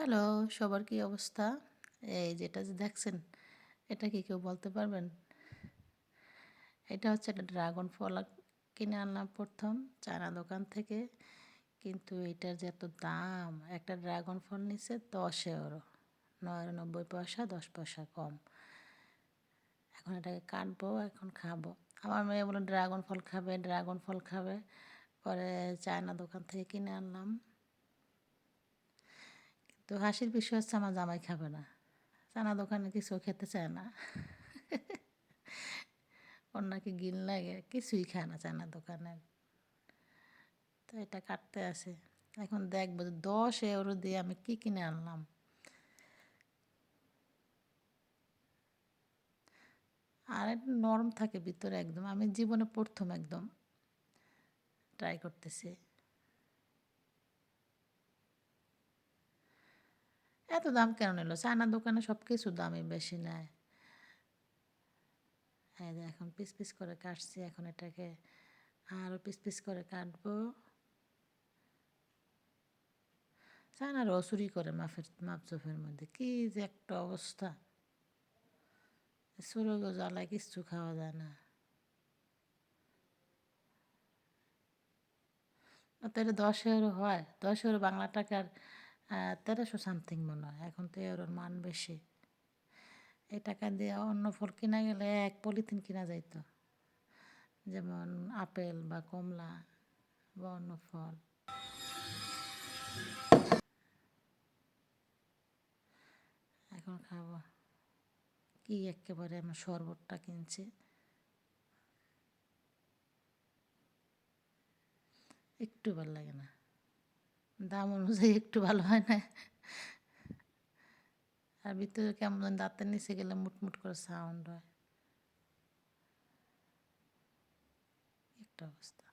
Hello, সবার কি অবস্থা? এই যেটা যে দেখছেন, এটা কি কেউ বলতে পারবেন? এটা হচ্ছে একটা ড্রাগন ফল কিনে আনলাম প্রথম চায়না দোকান থেকে, কিন্তু এটার যে এত দাম, একটা ড্রাগন ফল নিচ্ছে দশ এরো নব্বই পয়সা, দশ পয়সা কম। এখন এটাকে কাটবো, এখন খাব। আমার মেয়ে বলে ড্রাগন ফল খাবে, ড্রাগন ফল খাবে। পরে চায়না দোকান থেকে কিনে আনলাম। তো হাসির বিষয় হচ্ছে আমার জামাই খাবে না। চানা দোকানে কিছু খেতে চায় না। ওর নাকি গিল লাগে, কিছুই খায় না চানা দোকানের তো এটা কাটতে আসে এখন দেখব যে দশ এউরো দিয়ে আমি কি কিনে আনলাম। আর নরম থাকে ভিতরে একদম। আমি জীবনে প্রথম একদম। ট্রাই করতেছি। এত দাম কেন নিল? চায়না দোকানে সব কিছু দামই বেশি নেয়। হ্যাঁ এখন পিস পিস করে কাটছি, এখন এটাকে আরও পিস পিস করে কাটবো। চায়না রসুরি করে মাফের মাপচোফের মধ্যে। কি যে একটা অবস্থা। সুরগো জ্বালায় কিচ্ছু খাওয়া যায় না। তো এটা দশ হয়। দশ বাংলা টাকার তেরোশো সামথিং মনে হয়। এখন তো এর মান বেশি। এই টাকা দিয়ে অন্য ফল কিনা গেলে এক পলিথিন কিনা যাইতো। যেমন আপেল বা কমলা বা অন্য ফল। এখন খাব। কি একেবারে আমার শরবতটা কিনছি। একটু ভালো লাগে না। দাম অনুযায়ী একটু ভালো হয় না। আর ভিতরে কেমন দাঁতের নিচে গেলে মুটমুট করে সাউন্ড হয়। একটা অবস্থা।